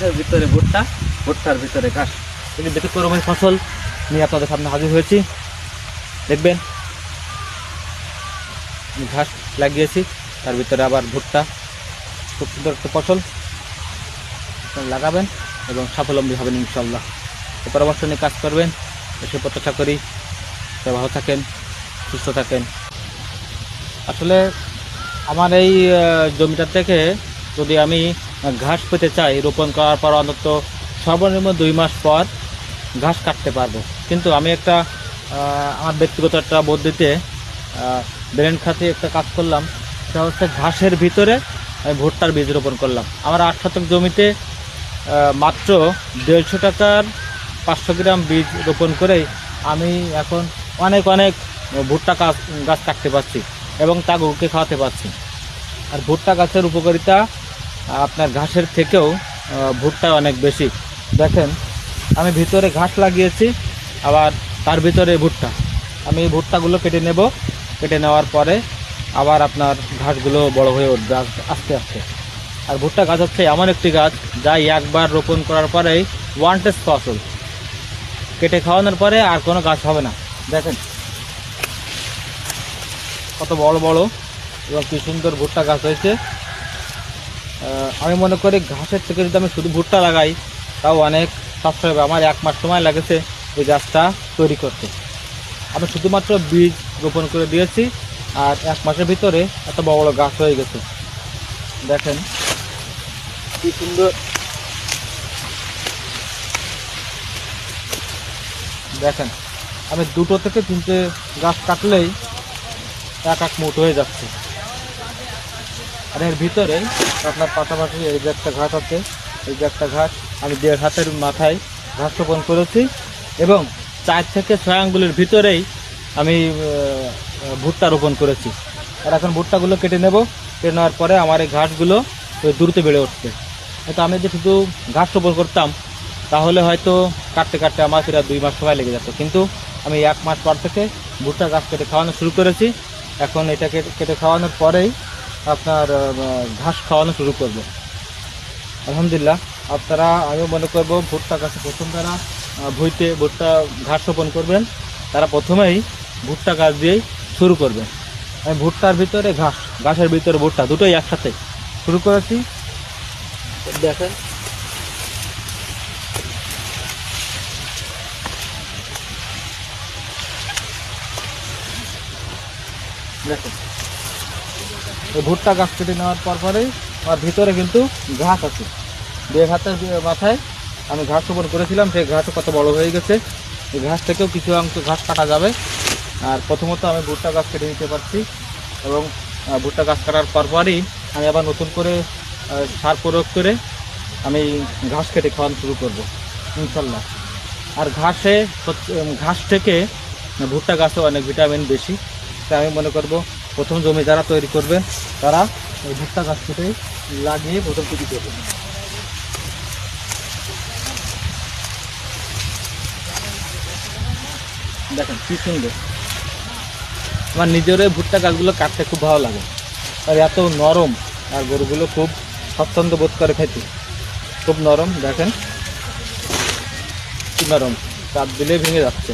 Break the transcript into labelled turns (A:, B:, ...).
A: ঘাসের ভিতরে ভুট্টা, ভুট্টার ভিতরে ঘাস। কিন্তু দেখে করমের ফসল নিয়ে আপনাদের সামনে হাজির হয়েছি। দেখবেন ঘাস লাগিয়েছি, তার ভিতরে আবার ভুট্টা। খুব সুন্দর একটা ফসল। লাগাবেন এবং স্বাবলম্বী হবেন ইনশাল্লাহ পরামর্শ নিয়ে কাজ করবেন। এসে প্রত্যাশা করি ভালো থাকেন, সুস্থ থাকেন। আসলে আমার এই জমিটা থেকে যদি আমি ঘাস পেতে চাই রোপণ করার পর অন্তত সর্বনিম্ন দুই মাস পর ঘাস কাটতে পারব। কিন্তু আমি একটা আমার ব্যক্তিগত একটা পদ্ধতিতে ব্রেন খাতে একটা কাজ করলাম, সেটা হচ্ছে ঘাসের ভিতরে আমি ভুট্টার বীজ রোপণ করলাম। আমার আট শতক জমিতে মাত্র দেড়শো টাকার পাঁচশো গ্রাম বীজ রোপণ করেই আমি এখন অনেক অনেক ভুট্টা গাছ কাটতে পারছি এবং তা গরুকে খাওয়াতে পারছি। আর ভুট্টা গাছের উপকারিতা আপনার ঘাসের থেকেও ভুট্টা অনেক বেশি। দেখেন, আমি ভিতরে ঘাস লাগিয়েছি, আবার তার ভিতরে ভুট্টা। আমি ভুট্টাগুলো কেটে নেব। কেটে নেওয়ার পরে আবার আপনার ঘাসগুলো বড় হয়ে উঠবে আস্তে- আস্তে আর ভুট্টা গাছ হচ্ছে এমন একটি গাছ, যা একবার রোপণ করার পরেই ওয়ান টেস্ট ফসল কেটে খাওয়ানোর পরে আর কোনো গাছ হবে না। দেখেন, কত বড় বড় এবং কি সুন্দর ভুট্টা গাছ হয়েছে। আমি মনে করি ঘাসের থেকে যদি আমি শুধু ভুট্টা লাগাই, তাও অনেক সাশ্রয় হবে। আমার এক মাস সময় লাগেছে এই গাছটা তৈরি করতে। আমি শুধুমাত্র বীজ রোপণ করে দিয়েছি, আর এক মাসের ভিতরে এত বড় বড় গাছ হয়ে গেছে। দেখেন কি সুন্দর। দেখেন, আমি দুটো থেকে তিনটে গাছ কাটলেই এক এক মুঠ হয়ে যাচ্ছে। আর এর ভিতরে আপনার পাশাপাশি এই যে একটা ঘাট আছে, এই যে একটা ঘাট, আমি দেড় হাতের মাথায় ঘাস রোপণ করেছি এবং চার থেকে ছয় আঙ্গুলের ভিতরেই আমি ভুট্টা রোপণ করেছি। আর এখন ভুট্টাগুলো কেটে নেব। কেটে নেওয়ার পরে আমার এই ঘাসগুলো দ্রুত বেড়ে উঠছে হয়তো আমি যে শুধু ঘাস রোপণ করতাম, তাহলে হয়তো কাটতে কাটতে আমার সেটা দুই মাস সময় লেগে যেত। কিন্তু আমি এক মাস পর থেকে ভুট্টা গাছ কেটে খাওয়ানো শুরু করেছি। এখন এটাকে কেটে খাওয়ানোর পরেই আপনার ঘাস খাওয়ানো শুরু করব। আলহামদুলিল্লাহ, আপনারা, আমিও মনে করব ভুট্টা গাছে প্রথম তারা ভুইতে ভুট্টা ঘাস রোপণ করবেন। তারা প্রথমেই ভুট্টা গাছ দিয়েই শুরু করবেন আমি ভুট্টার ভিতরে ঘাস, ঘাসের ভিতরে ভুট্টা, দুটোই একসাথে শুরু করেছি। দেখেন। দেখেন। ভুট্টা গাছ কেটে নেওয়ার পর পরেই আমার ভিতরে কিন্তু ঘাস আছে। দেড় হাতের মাথায় আমি ঘাস রোপণ করেছিলাম, সেই ঘাসও কত বড় হয়ে গেছে। এই ঘাস থেকেও কিছু অংশ ঘাস কাটা যাবে। আর প্রথমত আমি ভুট্টা গাছ কেটে নিতে পারছি এবং ভুট্টা গাছ কাটার পরপরই আমি আবার নতুন করে সার প্রয়োগ করে আমি ঘাস কেটে খাওয়ানো শুরু করব, ইনশাল্লাহ। আর ঘাসে ঘাস থেকে ভুট্টা গাছে অনেক ভিটামিন বেশি। তাই আমি মনে করব প্রথম জমি যারা তৈরি করবেন, তারা এই ভুট্টা গাছ কেটে লাগিয়ে প্রথম তৈরি করবেন। দেখেন কি সুন্দর। আমার নিজেরও এই ভুট্টা গাছগুলো কাটতে খুব ভালো লাগে। আর এত নরম, আর গরুগুলো খুব স্বচ্ছন্দ বোধ করে খেতে। খুব নরম, দেখেন। কি নরম চাপ দিলে ভেঙে যাচ্ছে।